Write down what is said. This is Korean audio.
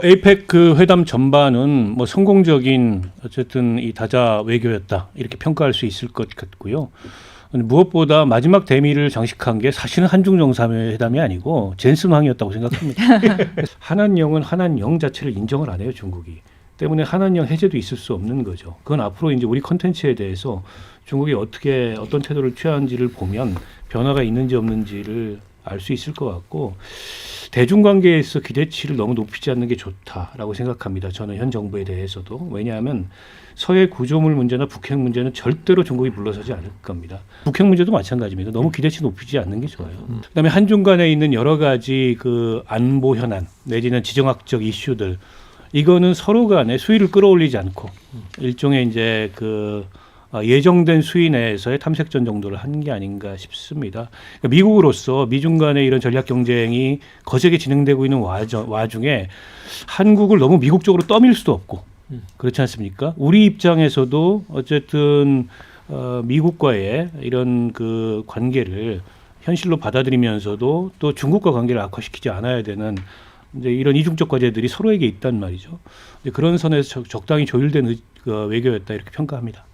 에이펙 그 회담 전반은 뭐 성공적인 어쨌든 이 다자 외교였다 이렇게 평가할 수 있을 것 같고요. 무엇보다 마지막 대미를 장식한 게 사실은 한중 정상회담이 아니고 젠슨 왕이었다고 생각합니다. 한한령은 한한령 자체를 인정을 안 해요 중국이. 때문에 한한령 해제도 있을 수 없는 거죠. 그건 앞으로 이제 우리 컨텐츠에 대해서 중국이 어떻게 어떤 태도를 취하는지를 보면 변화가 있는지 없는지를 알 수 있을 것 같고 대중관계에서 기대치를 너무 높이지 않는 게 좋다라고 생각합니다. 저는 현 정부에 대해서도 왜냐하면 서해 구조물 문제나 북핵 문제는 절대로 중국이 물러서지 않을 겁니다. 북핵 문제도 마찬가지입니다. 너무 기대치 높이지 않는 게 좋아요. 그다음에 한중 간에 있는 여러 가지 그 안보 현안 내지는 지정학적 이슈들 이거는 서로 간에 수위를 끌어올리지 않고 일종의 이제 그 어, 예정된 수위 내에서의 탐색전 정도를 한 게 아닌가 싶습니다. 그러니까 미국으로서 미중 간의 이런 전략 경쟁이 거세게 진행되고 있는 와저- 와중 에 한국을 너무 미국 쪽으로 떠밀 수도 없고 그렇지 않습니까? 우리 입장에서도 어쨌든 어, 미국과의 이런 그 관계를 현실로 받아들이면서도 또 중국과 관계를 악화시키지 않아야 되는 이제 이런 이중적 과제들이 서로에게 있단 말이죠. 그런 선에서 적- 적당히 조율된 의- 그 외교였다 이렇게 평가합니다.